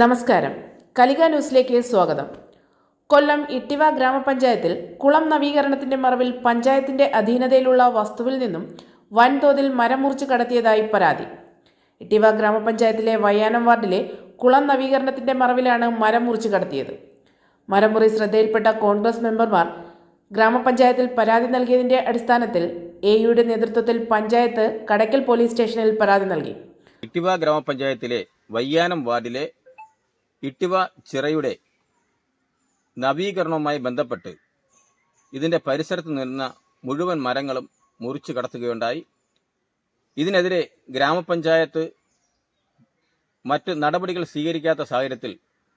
നമസ്കാരം. കലിക ന്യൂസിലേക്ക് സ്വാഗതം. കൊല്ലം ഇട്ടിവ ഗ്രാമപഞ്ചായത്തിൽ കുളം നവീകരണത്തിന്റെ മറവിൽ പഞ്ചായത്തിന്റെ അധീനതയിലുള്ള വസ്തുവിൽ നിന്നും വൻതോതിൽ മരം മുറിച്ച് കടത്തിയതായി പരാതി. ഇട്ടിവ ഗ്രാമപഞ്ചായത്തിലെ വയ്യാനം വാർഡിലെ കുളം നവീകരണത്തിന്റെ മറവിലാണ് മരം മുറിച്ച് കടത്തിയത്. മരമുറി ശ്രദ്ധയിൽപ്പെട്ട കോൺഗ്രസ് മെമ്പർമാർ ഗ്രാമപഞ്ചായത്തിൽ പരാതി നൽകിയതിന്റെ അടിസ്ഥാനത്തിൽ എ യുടെ നേതൃത്വത്തിൽ പഞ്ചായത്ത് കടയ്ക്കൽ പോലീസ് സ്റ്റേഷനിൽ പരാതി നൽകി. ഇട്ടിവ ഗ്രാമപഞ്ചായത്തിലെ വയ്യാനം വാർഡിലെ ഇട്ടിവ ചിറയുടെ നവീകരണവുമായി ബന്ധപ്പെട്ട് ഇതിന്റെ പരിസരത്ത് നിന്ന മുഴുവൻ മരങ്ങളും മുറിച്ചു കടത്തുകയുണ്ടായി. ഇതിനെതിരെ ഗ്രാമപഞ്ചായത്ത് മറ്റ് നടപടികൾ സ്വീകരിക്കാത്ത സാഹചര്യത്തിൽ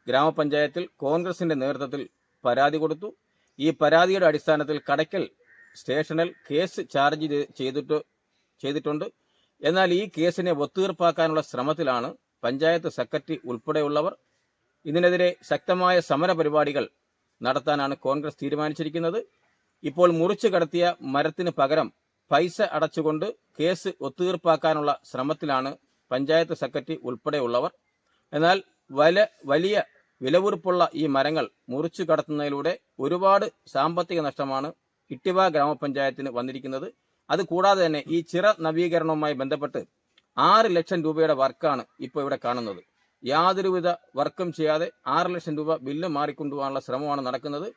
ഗ്രാമപഞ്ചായത്തിൽ കോൺഗ്രസിന്റെ നേതൃത്വത്തിൽ പരാതി കൊടുത്തു. ഈ പരാതിയുടെ അടിസ്ഥാനത്തിൽ കടയ്ക്കൽ സ്റ്റേഷനിൽ കേസ് ചാർജ് ചെയ്തിട്ട് ചെയ്തിട്ടുണ്ട്. എന്നാൽ ഈ കേസിനെ ഒത്തുതീർപ്പാക്കാനുള്ള ശ്രമത്തിലാണ് പഞ്ചായത്ത് സെക്രട്ടറി ഉൾപ്പെടെയുള്ളവർ ഇതിനെതിരെ ശക്തമായ സമര പരിപാടികൾ നടത്താനാണ് കോൺഗ്രസ് തീരുമാനിച്ചിരിക്കുന്നത്. ഇപ്പോൾ മുറിച്ചു കടത്തിയ മരത്തിന് പകരം പൈസ അടച്ചുകൊണ്ട് കേസ് ഒത്തുതീർപ്പാക്കാനുള്ള ശ്രമത്തിലാണ് പഞ്ചായത്ത് സെക്രട്ടറി ഉൾപ്പെടെയുള്ളവർ. എന്നാൽ വല വലിയ വിലവുറുപ്പുള്ള ഈ മരങ്ങൾ മുറിച്ചു കടത്തുന്നതിലൂടെ ഒരുപാട് സാമ്പത്തിക നഷ്ടമാണ് ഇട്ടിവ ഗ്രാമപഞ്ചായത്തിന് വന്നിരിക്കുന്നത്. അത് കൂടാതെ തന്നെ ഈ ചിറ നവീകരണവുമായി ബന്ധപ്പെട്ട് ആറ് ലക്ഷം രൂപയുടെ വർക്കാണ് ഇപ്പോൾ ഇവിടെ കാണുന്നത്. യാതൊരുവിധ വർക്കും ചെയ്യാതെ ആറ് ലക്ഷം രൂപ ബില്ല് മാറിക്കൊണ്ടുപോകാനുള്ള ശ്രമമാണ് നടക്കുന്നത്.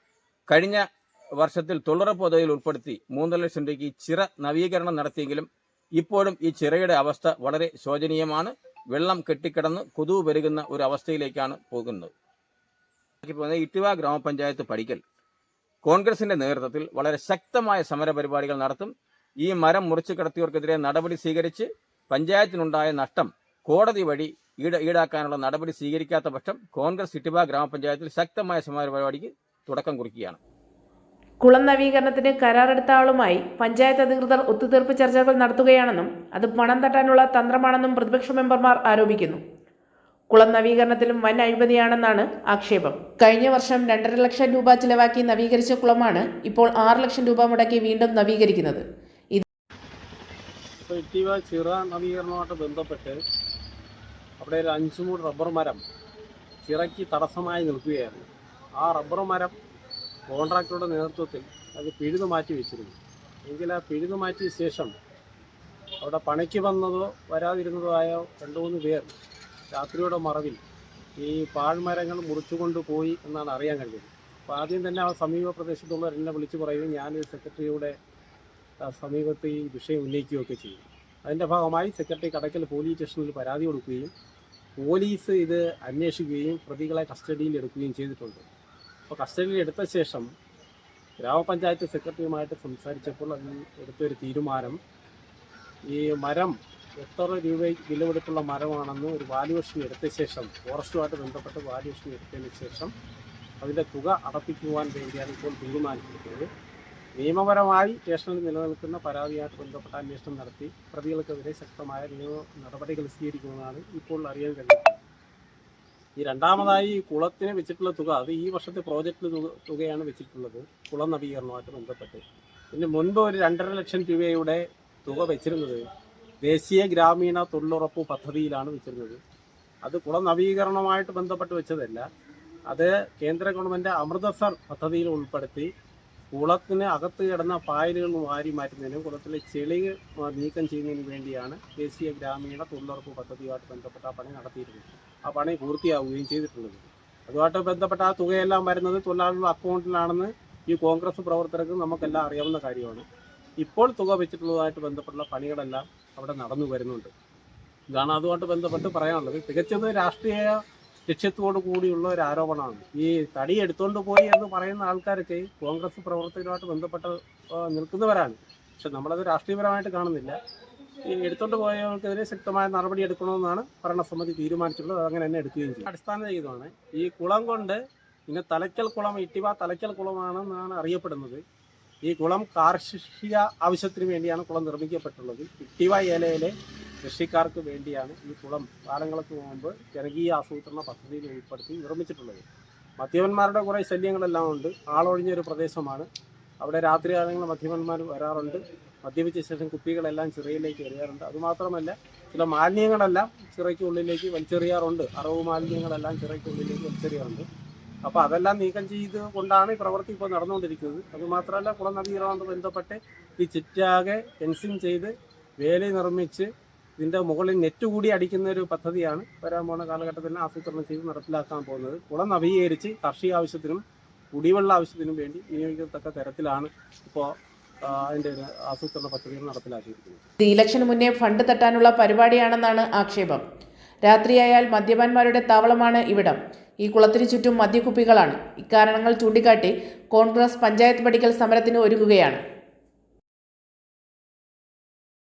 കഴിഞ്ഞ വർഷത്തിൽ തൊഴിലുറപ്പ് പദ്ധതിയിൽ ഉൾപ്പെടുത്തി മൂന്നര ലക്ഷം രൂപയ്ക്ക് ചിറ നവീകരണം നടത്തിയെങ്കിലും ഇപ്പോഴും ഈ ചിറയുടെ അവസ്ഥ വളരെ ശോചനീയമാണ്. വെള്ളം കെട്ടിക്കിടന്ന് കൊതുവ് പെരുകുന്ന ഒരു അവസ്ഥയിലേക്കാണ് പോകുന്നത്. പോകുന്നത് ഇട്ടുവ ഗ്രാമപഞ്ചായത്ത് പഠിക്കൽ കോൺഗ്രസിന്റെ നേതൃത്വത്തിൽ വളരെ ശക്തമായ സമര പരിപാടികൾ നടത്തും. ഈ മരം മുറിച്ചു കടത്തിയവർക്കെതിരെ നടപടി സ്വീകരിച്ച് പഞ്ചായത്തിനുണ്ടായ നഷ്ടം കോടതി വഴി ഈട ഈടാക്കാനുള്ള നടപടി സ്വീകരിക്കാത്ത പക്ഷം കോൺഗ്രസ് സിറ്റിബ ഗ്രാമപഞ്ചായത്തിൽ ശക്തമായ സമര പരിപാടിക്ക് തുടക്കം കുറിക്കുകയാണ്. കുളം നവീകരണത്തിന് കരാറെടുത്ത ആളുമായി പഞ്ചായത്ത് അധികൃതർ ഒത്തുതീർപ്പ് ചർച്ചകൾ നടത്തുകയാണെന്നും അത് പണം തട്ടാനുള്ള തന്ത്രമാണെന്നും പ്രതിപക്ഷ മെമ്പർമാർ ആരോപിക്കുന്നു. കുളം നവീകരണത്തിലും വൻ അഴിമതിയാണെന്നാണ് ആക്ഷേപം. കഴിഞ്ഞ വർഷം രണ്ടര ലക്ഷം രൂപ ചിലവാക്കി നവീകരിച്ച കുളമാണ് ഇപ്പോൾ ആറ് ലക്ഷം രൂപ മുടക്കി വീണ്ടും നവീകരിക്കുന്നത്. ഇത് ചിറ നവീകരണവുമായിട്ട് ബന്ധപ്പെട്ട് അവിടെ ഒരു അഞ്ചു മൂട് റബ്ബർ മരം ചിറയ്ക്ക് തടസ്സമായി നിൽക്കുകയായിരുന്നു. ആ റബ്ബർ മരം കോൺട്രാക്ടറുടെ നേതൃത്വത്തിൽ അത് പിഴുതു മാറ്റി വെച്ചിരുന്നു. എങ്കിൽ ആ പിഴുതു മാറ്റിയ ശേഷം അവിടെ പണിക്ക് വന്നതോ വരാതിരുന്നതോ ആയ രണ്ട് മൂന്ന് പേർ രാത്രിയുടെ മറവിൽ ഈ പാഴ്മരങ്ങൾ മുറിച്ചുകൊണ്ട് പോയി എന്നാണ് അറിയാൻ കഴിഞ്ഞത്. അപ്പോൾ ആദ്യം തന്നെ ആ സമീപ പ്രദേശത്തുള്ളവർ എന്നെ വിളിച്ചു പറയുകയും ഞാൻ സെക്രട്ടറിയുടെ സമീപത്ത് ഈ വിഷയം ഉന്നയിക്കുകയൊക്കെ ചെയ്യും അതിന്റെ ഭാഗമായി സെക്രട്ടറി കടക്കൽ പോലീസ് സ്റ്റേഷനിൽ പരാതി കൊടുക്കുകയും പോലീസ് ഇത് അന്വേഷിക്കുകയും പ്രതികളെ കസ്റ്റഡിയിൽ എടുക്കുകയും ചെയ്തിട്ടുണ്ട്. അപ്പോൾ കസ്റ്റഡിയിൽ എടുത്ത ശേഷം ഗ്രാമപഞ്ചായത്ത് സെക്രട്ടറിയുമായിട്ട് സംസാരിച്ചപ്പോൾ അതിൽ എടുത്തൊരു തീരുമാനം ഈ മരം എത്ര രൂപ വിലവെടുപ്പുള്ള മരമാണെന്ന് ഒരു വാല്യുവേഷൻ എടുത്ത ശേഷം ഫോറസ്റ്റുമായിട്ട് ബന്ധപ്പെട്ട് വാല്യുവേഷൻ എടുത്തതിന് ശേഷം അതിന്റെ തുക അടപ്പിക്കുവാൻ വേണ്ടിയാണ് ഇപ്പോൾ തീരുമാനിച്ചിരിക്കുന്നത്. നിയമപരമായി സ്റ്റേഷനിൽ നിലനിൽക്കുന്ന പരാതിയായിട്ട് ബന്ധപ്പെട്ട അന്വേഷണം നടത്തി പ്രതികൾക്കെതിരെ ശക്തമായ നിയമ നടപടികൾ സ്വീകരിക്കുമെന്നാണ് ഇപ്പോൾ അറിയാൻ കഴിയുന്നത്. ഈ രണ്ടാമതായി ഈ കുളത്തിന് വെച്ചിട്ടുള്ള തുക അത് ഈ വർഷത്തെ പ്രോജക്റ്റിന് തുക- തുകയാണ് വെച്ചിട്ടുള്ളത്. കുളം നവീകരണവുമായിട്ട് ബന്ധപ്പെട്ട്. ഇതിന് മുൻപ് ഒരു രണ്ടര ലക്ഷം രൂപയുടെ തുക വെച്ചിരുന്നത് ദേശീയ ഗ്രാമീണ തൊഴിലുറപ്പ് പദ്ധതിയിലാണ് വെച്ചിരുന്നത്. അത് കുളം നവീകരണവുമായിട്ട് ബന്ധപ്പെട്ട് വെച്ചതല്ല. അത് കേന്ദ്ര ഗവൺമെന്റ് അമൃതസർ പദ്ധതിയിൽ ഉൾപ്പെടുത്തി കുളത്തിന് അകത്ത് കിടന്ന പായലുകൾ വാരി മാറ്റുന്നതിനും കുളത്തിലെ ചെളി നീക്കം ചെയ്യുന്നതിന് വേണ്ടിയാണ് ദേശീയ ഗ്രാമീണ തൊഴിലുറപ്പ് പദ്ധതിയുമായിട്ട് ബന്ധപ്പെട്ട പണി നടത്തിയിരുന്നത്. ആ പണി പൂർത്തിയാവുകയും ചെയ്തിട്ടുള്ളത്. അതുമായിട്ട് ബന്ധപ്പെട്ട ആ തുകയെല്ലാം വരുന്നത് തൊഴിലാളികളുടെ അക്കൗണ്ടിലാണെന്ന് ഈ കോൺഗ്രസ് പ്രവർത്തകർക്ക് നമുക്കെല്ലാം അറിയാവുന്ന കാര്യമാണ്. ഇപ്പോൾ തുക വെച്ചിട്ടുള്ളതുമായിട്ട് ബന്ധപ്പെട്ടുള്ള പണികളെല്ലാം അവിടെ നടന്നു വരുന്നുണ്ട്. ഇതാണ് അതുമായിട്ട് ബന്ധപ്പെട്ട് പറയാനുള്ളത്. തികച്ചത് രാഷ്ട്രീയ ലക്ഷ്യത്തോടു കൂടിയുള്ള ഒരു ആരോപണമാണ്. ഈ തടി എടുത്തുകൊണ്ട് പോയി എന്ന് പറയുന്ന ആൾക്കാരൊക്കെ കോൺഗ്രസ് പ്രവർത്തകരുമായിട്ട് ബന്ധപ്പെട്ട് നിൽക്കുന്നവരാണ്. പക്ഷെ നമ്മളത് രാഷ്ട്രീയപരമായിട്ട് കാണുന്നില്ല. ഈ എടുത്തുകൊണ്ട് പോയവർക്കെതിരെ ശക്തമായ നടപടി എടുക്കണമെന്നാണ് ഭരണസമിതി തീരുമാനിച്ചിട്ടുള്ളത്. അങ്ങനെ തന്നെ എടുക്കുകയും ചെയ്യും. അടിസ്ഥാന ചെയ്തതാണ് ഈ കുളം കൊണ്ട് ഇങ്ങനെ തലയ്ക്കൽ കുളം ഇട്ടിവ തലയ്ക്കൽ കുളമാണെന്നാണ് അറിയപ്പെടുന്നത്. ഈ കുളം കാർഷിക ആവശ്യത്തിന് വേണ്ടിയാണ് കുളം നിർമ്മിക്കപ്പെട്ടുള്ളത്. ഇട്ടിവ ഏലയിലെ കൃഷിക്കാർക്ക് വേണ്ടിയാണ് ഈ കുളം കാലങ്ങൾക്ക് മുമ്പ് ജനകീയ ആസൂത്രണ പദ്ധതിയിൽ ഉൾപ്പെടുത്തി നിർമ്മിച്ചിട്ടുള്ളത്. മദ്യപന്മാരുടെ കുറേ ശല്യങ്ങളെല്ലാം ഉണ്ട്. ആളൊഴിഞ്ഞൊരു പ്രദേശമാണ്. അവിടെ രാത്രി കാലങ്ങൾ മദ്യപന്മാർ വരാറുണ്ട്. മദ്യപിച്ച ശേഷം കുപ്പികളെല്ലാം ചിറയിലേക്ക് എറിയാറുണ്ട്. അതുമാത്രമല്ല ചില മാലിന്യങ്ങളെല്ലാം ചിറയ്ക്കുള്ളിലേക്ക് വലിച്ചെറിയാറുണ്ട്. അറവ് മാലിന്യങ്ങളെല്ലാം ചിറയ്ക്കുള്ളിലേക്ക് വലിച്ചെറിയാറുണ്ട്. അപ്പോൾ അതെല്ലാം നീക്കം ചെയ്ത് കൊണ്ടാണ് ഈ പ്രവൃത്തി ഇപ്പോൾ നടന്നുകൊണ്ടിരിക്കുന്നത്. അതുമാത്രമല്ല കുളം നവീകരണവുമായി ബന്ധപ്പെട്ട് ഈ ചുറ്റാകെ ഫെൻസിങ് ചെയ്ത് വേലി നിർമ്മിച്ച് ഇതിന്റെ മുകളിൽ നെറ്റ് കൂടി അടിക്കുന്ന ഒരു പദ്ധതിയാണ് വരാൻ പോകുന്ന കാലഘട്ടത്തിൽ ആസൂത്രണം ചെയ്ത് നടപ്പിലാക്കാൻ പോകുന്നത്. കുളം നവീകരിച്ച് കാർഷിക ആവശ്യത്തിനും കുടിവെള്ള ആവശ്യത്തിനും വേണ്ടി വിനിയോഗിക്കത്തക്ക തരത്തിലാണ് ഇപ്പോൾ ആസൂത്രണ പദ്ധതികൾ നടപ്പിലാക്കിയിരിക്കുന്നത്. ഇലക്ഷന് മുന്നേ ഫണ്ട് തട്ടാനുള്ള പരിപാടിയാണെന്നാണ് ആക്ഷേപം. രാത്രിയായാൽ മദ്യപാന്മാരുടെ താവളമാണ് ഇവിടം. ഈ കുളത്തിനു ചുറ്റും മദ്യക്കുപ്പികളാണ്. ഇക്കാരണങ്ങൾ ചൂണ്ടിക്കാട്ടി കോൺഗ്രസ് പഞ്ചായത്ത് പഠിക്കൽ സമരത്തിന് ഒരുങ്ങുകയാണ്.